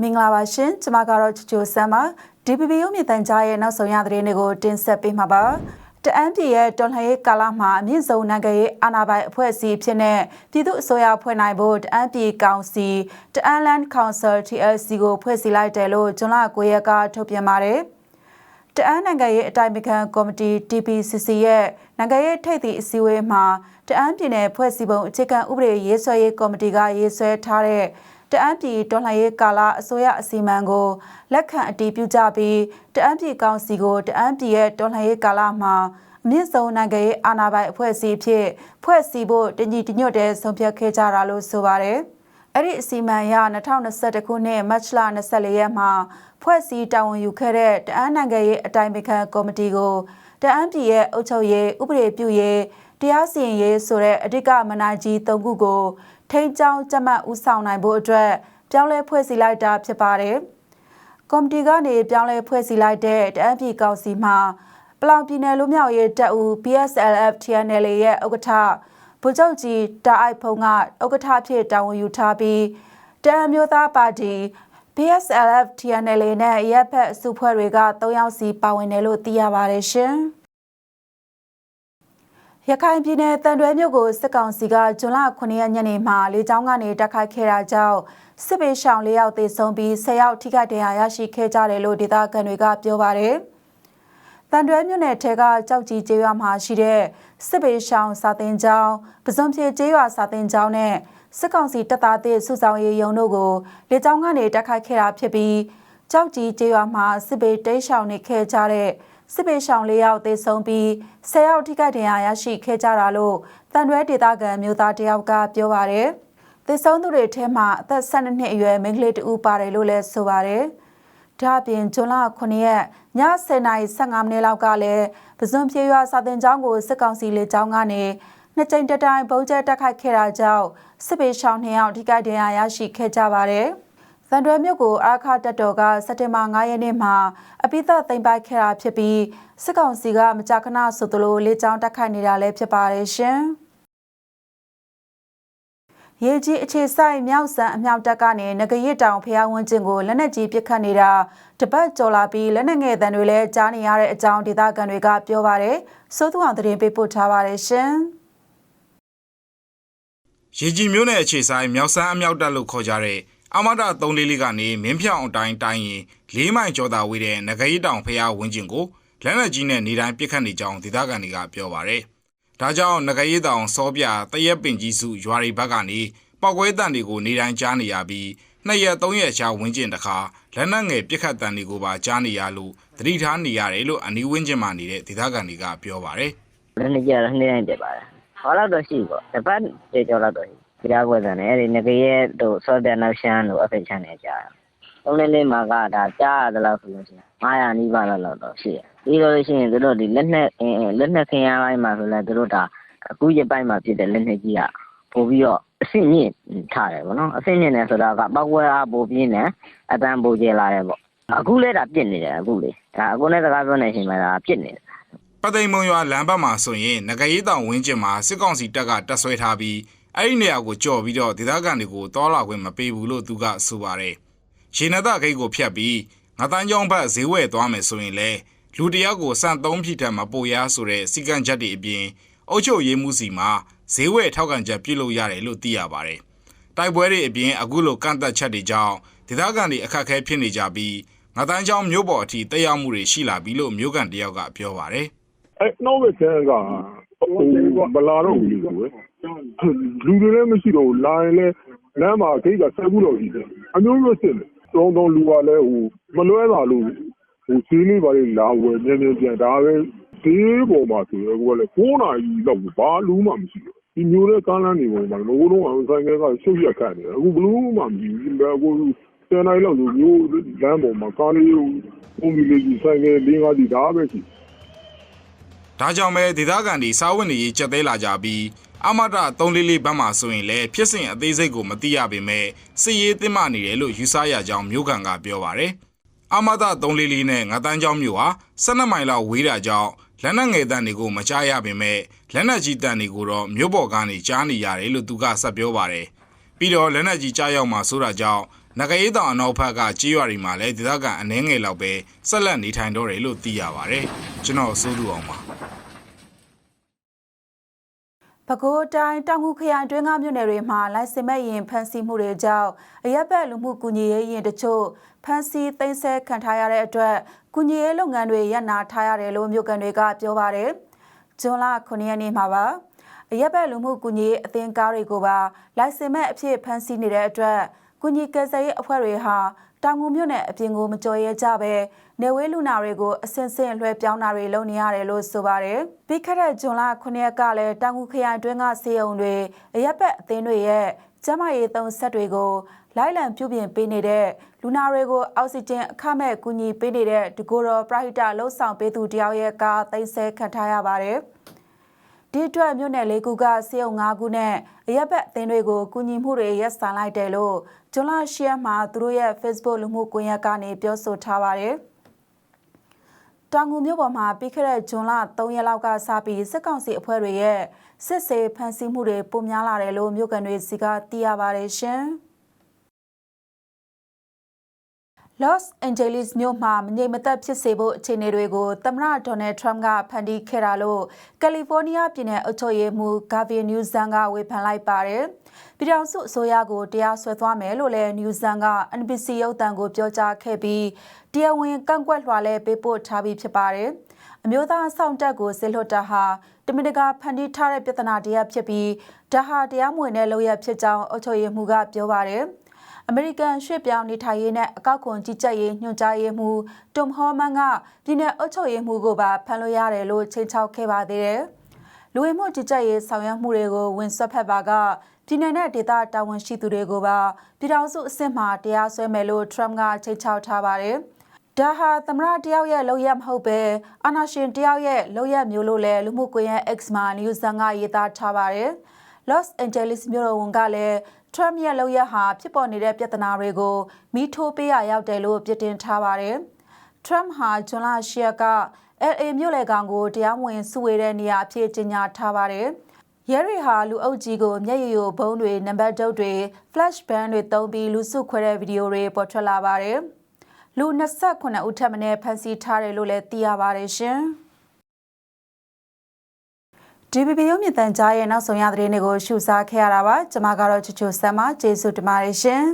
မင်္ဂလာပါရှင်ကျွန်မကတော့ချူချူဆမ်ပါ DPP ရုံးမြင့်တန်ကြားရဲ့နောက်ဆုံးရသတင်းတွေကိုတင်ဆက်ပေးမှာပါတအန်းပြည်ရဲ့တော်လှန်ရေးကာလမှာအမြင့်ဆုံးနိုင်ငံရေးအာဏာပိုင်အဖွဲ့အစည်းဖြစ်တဲ့ပြည်သူ့အစိုးရဖွဲ့နိုင်ဖို့တအန်းပြည်ကောင်စီတအန်း Land Council TLC ကိုဖွဲ့စည်းလိုက်တယ်လို့ဂျွန်လ9ရက်ကထုတ်ပြန်ပါတယ် တအန်းနိုင်ငံရေးအတိုင်ပင်ခံကော်မတီ TPCC ရဲ့နိုင်ငံရေးထိပ်သီးအစည်းအဝေးမှာတအန်းပြည်နယ်ဖွဲ့စည်းပုံအခြေခံဥပဒေရေးဆွဲရေးကော်မတီကရေးဆွဲထားတဲ့တအန်းပြည်တော်လှန်ရေးကာလအစိုးရအစီအမံကိုလက်ခံအတည်ပြုကြပြီးတအန်းပြည်ကောင်စီကိုတအန်းပြည်ရဲ့တော်လှန်ရေးကာလမှာအမြင့်ဆုံးနိုင်ငံရေးအာဏာပိုင်အဖွဲ့အစည်းဖြစ်ဖွဲ့စည်းဖို့တညီတညွတ်တဲ့ဆုံးဖြတ်ခဲ့ကြတာလို့ဆိုပါတယ်။ အဲ့ဒီအစီအမံအရ2021ခုနှစ်မတ်လ24ရက်မှာဖွဲ့စည်းတာဝန်ယူခဲ့တဲ့တအန်းနိုင်ငံရေးအတိုင်ပင်ခံကော်မတီကိုတအန်းပြည်ရဲ့အုပ်ချုပ်ရေးဥပဒေပြုရေးတရားစီရင်ရေးဆိုတဲ့အဓိကမနာကြီး၃ခုကိုထိန်းကျောင်းကြက်မှတ်ဦးဆောင်နိုင်ဖို့အတွက်ပြောင်းလဲဖွဲ့စည်းလိုက်တာဖြစ်ပါတယ်။ကော်မတီကနေပြောင်းလဲဖွဲ့စည်းလိုက်တဲ့တအန်းပြည်ကောင်စီမှာပလောင်ပြည်နယ်လူမျိုးရေးတပ်ဦး PSLF TNL ရဲ့ဥက္ကဋ္ဌ ဗိုလ်ချုပ်ကြီးတာအိုက်ဖုံကဥက္ကဋ္ဌဖြစ်တာဝန်ယူထားပြီးတအန်းမျိုးသားပါတီ PSLF TNL နဲ့ရပ်ဖက်စုဖွဲ့တွေက၃ယောက်စီပါဝင်တယ်လို့သိရပါတယ်ရှင်။ရခိုင်ပြည်နယ်တန်တွဲမြို့ကိုစစ်ကောင်စီကဇွန်လ9ရက်ညနေမှာလေကြောင်းကနေတိုက်ခိုက်ခဲ့တာကြောင့်စစ်ပေးရှောင်၄ယောက်သေဆုံးပြီး10ယောက်ထိခိုက်ဒဏ်ရာရရှိခဲ့ကြတယ်လို့ဒေသခံတွေကပြောပါတယ်။တန်တွဲမြို့နယ်ထဲကကြောက်ကြီးကျေးရွာမှာရှိတဲ့ စစ်ပေးရှောင်စာတင်ကျောင်းပစုံပြေကျေးရွာစာတင်ကျောင်းနဲ့စစ်ကောင်စီတပ်သားတွေစုဆောင်ရေးရုံတို့ကိုလေကြောင်းကနေတိုက်ခိုက်ခဲ့တာဖြစ်ပြီးကြောက်ကြီးကျေးရွာမှာစစ်ပေးတိတ်ရှောင်နေခဲ့ကြတဲ့စစ်ပေးရှောင်၄ယောက်သေဆုံးပြီး10ယောက်ထိခိုက်ဒဏ်ရာရရှိခဲ့ကြတာလို့တန်တွဲဒေသခံမျိုးသားတယောက်ကပြောပါတယ်။သေဆုံးသူတွေထဲမှာအသက်12နှစ်အရွယ်မိန်းကလေးတဦးပါတယ်လို့လည်းဆိုပါတယ်။ ဒါအပြင်ဇွန်လ9ရက်ည10:15မိနစ်လောက်ကလည်းပဇွန်ပြေရွာစာတင်ကျောင်းကိုစစ်ကောင်စီလေကြောင်းကနေနှစ်ကြိမ်တတိုင်ပုံကျဲတက်ခိုက်ခဲ့တာကြောင့်စစ်ပေးရှောင်းနှစ်ယောက်ထိခိုက်ဒဏ်ရာရရှိခဲ့ကြပါတယ်။သံတွဲမြို့ကိုအာခတက်တော်ကစက်တင်ဘာ9ရက်နေ့မှာအပိသက်သိမ်းပိုက်ခဲ့တာဖြစ်ပြီးစစ်ကောင်စီကမကြာခဏဆိုသလိုလေကြောင်းတက်ခိုက်နေတာလည်းဖြစ်ပါတယ်ရှင်။ ရေကြီးအခြေဆိုင်မြောက်စံအမြောက်တက်ကနေငကရစ်တောင်ဖျားဝန်းကျင်ကိုလက်နက်ကြီးပစ်ခတ်နေတာတပတ်ကျော်လာပြီးလက်နက်ငယ်တန်တွေလည်းကြားနေရတဲ့အကြောင်းဒေသခံတွေကပြောပါတယ်။စိုးသူအောင်သတင်းပေးပို့ထားပါတယ်ရှင်။ရေကြီးမျိုးနယ်အခြေဆိုင်မြောက်ဆန်းအမြောက်တက်လို့ခေါ်ကြတဲ့အမတာ344ကနေမင်းဖြောင်အတိုင်းတိုင်းရင်၄မိုင်ကျော်သာဝေးတဲ့ငကရီတောင်ဖျားဝင်းကျင်ကိုလက်နက်ကြီးနဲ့နေတိုင်းပစ်ခတ်နေကြောင်းဒေသခံတွေကပြောပါရယ်။ ဒါကြောင့်ငကရီတောင်စောပြတရက်ပင်ကြီးစုရွာတွေဘက်ကနေပောက်ကွဲတန်တွေကိုနေတိုင်းကြားနေရပြီးနှစ်ရက်သုံးရက်ရှာဝင်းကျင်တခါလက်နက်ငယ်ပစ်ခတ်တန်တွေကိုပါကြားနေရလို့သတိထားနေရတယ်လို့အနီးဝင်းကျင်မှာနေတဲ့ဒေသခံတွေကပြောပါရယ်လည်းနှစ်ကြတော့နေ့တိုင်းပြပါတယ်။ဟောလောက်တော့ရှိပေါ့။တပတ်ကြေကျော်လောက်တော့ရှိ။ကြားကွက်တယ်အဲ့ဒီငကရဲတို့စောတဲ့နောက်ရှမ်းတို့အဖိတ်ချမ်းနေကြတာ။သုံးလေးလေးမှာကဒါကြားရတယ်လို့ဆိုလို့ရှိရင်900နီးပါးလောက်တော့ရှိတယ်။ ပြီးတော့လို့ရှိရင်တို့ဒီလက်နဲ့အင်းလက်နဲ့ခင်ရပိုင်းမှာဆိုလဲတို့ဒါအခုရပိုင်းမှာဖြစ်တဲ့လက်နဲ့ကြီးကပို့ပြီးတော့အဆင့်မြင့်ထားတယ်ဗောနော်။အဆင့်မြင့်တယ်ဆိုတာကပောက်ကွဲအားပိုပြင်းတယ်အတန်းပိုကျလာတယ်ဗော။အခုလဲဒါပြစ်နေတယ်အခုလေ။ဒါအခုနဲ့စကားပြောနေချိန်မှာဒါပြစ်နေတယ်ပသိမ်မုံရွာလမ်းဘက်မှာဆိုရင်ငကရီတောင်ဝင်းကျင်မှာစစ်ကောင်စီတပ်ကတပ်ဆွဲထားပြီးအဲ့ဒီနေရာကိုကြော်ပြီးတော့ဒေသခံတွေကိုတောလာခွင့်မပေးဘူးလို့သူကဆိုပါတယ်။ရေနသဂိတ်ကိုဖျက်ပြီးငါတန်းကြောင်းဘက်ဈေးဝယ်သွားမယ်ဆိုရင်လေ လူတယောက်ကိုစံသုံးဖြီထက်မပိုရဆိုတဲ့စီကံချက်တွေအပြင်အုတ်ချုပ်ရေးမှုစီမှာဈေးဝယ်ထောက်ခံချက်ပြုလုပ်ရတယ်လို့သိရပါတယ်။တိုက်ပွဲတွေအပြင်အခုလိုကန့်သက်ချက်တွေကြောင့်ဒေသခံတွေအခက်အခဲဖြစ်နေကြပြီးငါတန်းကြောင်းမြို့ပေါ်အထိတက်ရောက်မှုတွေရှိလာပြီလို့မြို့ကန်တယောက်ကပြောပါတယ်။အဲနောက်ဘက်ကျန်းကဟိုဘလာတော့ဘူးလေကွယ်လူတွေလည်းမရှိတော့ဘူးလာရင်လည်းလမ်းမှာဂိတ်ကဆက်ဘူးတော့ရှိတယ်အမျိုးမျိုးစစ်တယ်တောင်းတောင်းလူကလည်းဟိုမလွဲတာလို့ ဟိုဈေးလေးပါလေလာဝယ်မြင်းမြင်းပြန်ဒါပဲဈေးပေါ်မှာဆိုတော့ကိုကလည်း9နာရီလောက်ဘာလူမှမရှိဘူးဒီမျိုးတဲ့ကမ်းလန်းနေပေါ်မှာငိုးလုံးအောင်ဆိုင်ကဲကရှုပ်ရက်ခတ်နေတယ်အခုဘလူးမှမရှိဘူးဒါကိုဆယ်နိုင်လောက်လို့မျိုးလမ်းပေါ်မှာကားလေးပုံပြီးလေးကြီးဆိုင်ကဲ၄၅ဒီဒါပဲရှိတယ်ဒါကြောင့်ပဲဒေသခံတွေစားဝတ်နေရေးကြက်သေးလာကြပြီးအမတ344ဘက်မှာဆိုရင်လည်းဖြစ်စဉ်အသေးစိတ်ကိုမသိရပေမဲ့စစ်ရေးတင်းမာနေတယ်လို့ယူဆရကြောင်းမြို့ကန်ကပြောပါရယ် အမတ344နဲ့ငါတန်းချောင်းမြို့ဟာ12မိုင်လောက်ဝေးတာကြောင့်လက်နက်ငယ်တန်တွေကိုမကြားရပေမဲ့လက်နက်ကြီးတန်တွေကိုတော့မြို့ပေါ်ကနေကြားနေရတယ်လို့သူကဆက်ပြောပါရယ်ပြီးတော့လက်နက်ကြီးကြားရောက်မှာဆိုတာကြောင့်ငကရေးတောင်အနောက်ဘက်ကကြီးရွာတွေမှာလည်းဒေသခံအနှဲငယ်လောက်ပဲဆက်လက်နေထိုင်တော့တယ်လို့သိရပါတယ်ကျွန်တော်စိုးသူအောင်ပါ ပဲခူးတိုင်းတောင်ခုခရိုင်တွင်းကမြို့နယ်တွေမှာလိုင်စင်မဲ့ရင်ဖမ်းဆီးမှုတွေကြောင့်အရက်ဘက်လူမှုကူညီရေးရင်တချို့ဖမ်းဆီးသိမ်းဆည်းခံထားရတဲ့အတွက်ကူညီရေးလုပ်ငန်းတွေရပ်နာထားရတယ်လို့မြို့ကန်တွေကပြောပါတယ်။ဇွန်လ9ရက်နေ့မှာပါအရက်ဘက်လူမှုကူညီရေးအသင်းကားတွေကိုပါလိုင်စင်မဲ့အဖြစ်ဖမ်းဆီးနေတဲ့အတွက်ကူညီကယ်ဆယ်ရေးအဖွဲ့တွေဟာ တောင်ငူမြို့နယ်အပြင်ကိုမကြော်ရဲကြပဲနေဝေးလူနာတွေကိုအစင်စင်လွှဲပြောင်းတာတွေလုပ်နေရတယ်လို့ဆိုပါတယ်။ပြီးခဲ့တဲ့ဇွန်လ9ရက်ကလည်းတောင်ငူခရိုင်တွင်းကဆေးရုံတွေအရက်ဘက်အသင်းတွေရဲ့ကျန်းမာရေးသုံးဆက်တွေကိုလိုက်လံပြုပြင်ပေးနေတဲ့လူနာတွေကိုအောက်ဆီဂျင်အခမဲ့ကူညီပေးနေတဲ့ဒီကိုရောပရဟိတလှုပ်ဆောင်ပေးသူတယောက်ရဲ့ကားသိမ်းဆည်းခံထားရပါတယ်။ ဒီအတွက်မြို့နယ်လေးခုကစေယုံ၅ခုနဲ့အရက်ဘက်အသင်းတွေကိုကူညီမှုတွေရက်ဆိုင်လိုက်တယ်လို့ဂျွန်လာရှီယာမှာသူတို့ရဲ့ Facebook လူမှုကွန်ရက်ကနေပြောဆိုထားပါတယ်။တောင်ငူမြို့ပေါ်မှာပြီးခဲ့တဲ့ဂျွန်လ3ရက်လောက်ကစပြီးစစ်ကောင်စီအဖွဲ့တွေရဲ့စစ်ဆေးဖမ်းဆီးမှုတွေပိုများလာတယ်လို့မြို့ကန်တွေစီကသိရပါတယ်ရှင်။ Los Angeles မြို့မှာမငြိမ်မသက်ဖြစ်စေဖို့အခြေအနေတွေကိုသမ္မတဒေါ်နယ်ထရမ့်ကဖန်တီးခဲ့တာလို့ကယ်လီဖိုးနီးယားပြည်နယ်အုပ်ချုပ်ရေးမှူးဂါဗီနျူဇန်ကဝေဖန်လိုက်ပါတယ်။ပြည်ထောင်စုအစိုးရကိုတရားစွဲသွားမယ်လို့လည်းနျူဇန်က NBC ရုပ်သံကိုပြောကြားခဲ့ပြီးတရားဝင်ကန့်ကွက်လွှာလည်းပေးပို့ထားပြီးဖြစ်ပါတယ်။အမျိုးသားအဆောင်တက်ကိုဆေလွတ်တာဟာတမင်တကာဖန်တီးထားတဲ့ပြဿနာတရားဖြစ်ပြီးဒါဟာတရားမဝင်တဲ့လုပ်ရဖြစ်ကြောင်းအုပ်ချုပ်ရေးမှူးကပြောပါတယ်။ အမေရိကန်ရွှေ့ပြောင်းနေထိုင်ရေးနဲ့အကောက်ခွန်ကြီးကြပ်ရေးညွှန်ကြားရေးမှူးတွမ်ဟော်မန်ကပြည်내အုပ်ချုပ်ရေးမှူးကိုပါဖမ်းလို့ရတယ်လို့ချိန်ချောက်ခဲ့ပါသေးတယ်။လူဝင်မှုကြီးကြပ်ရေးဆောင်ရွက်မှုတွေကိုဝင်ဆွတ်ဖက်ပါကပြည်내နဲ့ဒေသတာဝန်ရှိသူတွေကိုပါပြည်ထောင်စုအဆင့်မှတရားစွဲမယ်လို့ထရမ့်ကချိန်ချောက်ထားပါတယ်။ဒါဟာသမရတယောက်ရဲ့လောက်ရမဟုတ်ပဲအာနာရှင်တယောက်ရဲ့လောက်ရမျိုးလို့လဲလူမှုကွန်ရက် X မှာ news ဆန်ကရေးသားထားပါတယ်။ Los Angeles မြို့တော်ဝန်ကလည်း ထရမ့်ရဲ့လုပ်ရဟာဖြစ်ပေါ်နေတဲ့ပြဿနာတွေကိုမိထိုးပေးရရောက်တယ်လို့ပြစ်တင်ထားပါတယ်။ထရမ့်ဟာဂျွန်လရှီယာက LA မြို့လေကောင်ကိုတရားဝင်စုဝေးတဲ့နေရာအဖြစ်ကြေညာထားပါတယ်။ရဲရီဟာလူအုပ်ကြီးကိုမျက်ရည်ယိုဘုံတွေနံပါတ်တုပ်တွေ flash band တွေတုံးပြီးလူစုခွဲတဲ့ဗီဒီယိုတွေပေါ်ထွက်လာပါတယ်။လူ28ဦးထပ်မံဖမ်းဆီးထားတယ်လို့လည်းသိရပါတယ်ရှင်။ DBB ရုံမြင့်တန်ကြားရဲ့နောက်ဆုံးရသတင်းတွေကိုရှုစားခဲ့ရတာပါကျွန်မကတော့ချူချူဆမ်မကျေးဇူးတင်ပါတယ်ရှင်